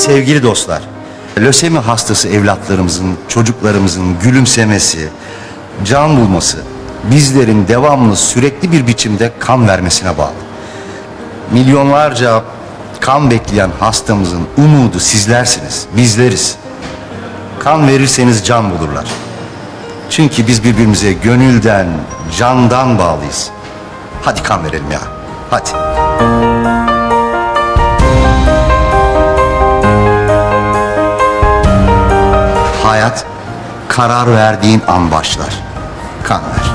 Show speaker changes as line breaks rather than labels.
Sevgili dostlar, lösemi hastası evlatlarımızın, çocuklarımızın gülümsemesi, can bulması, bizlerin devamlı sürekli bir biçimde kan vermesine bağlı. Milyonlarca kan bekleyen hastamızın umudu sizlersiniz, bizleriz. Kan verirseniz can bulurlar. Çünkü biz birbirimize gönülden, candan bağlıyız. Hadi kan verelim ya. Hadi. Hayat karar verdiğin an başlar. Kan ver.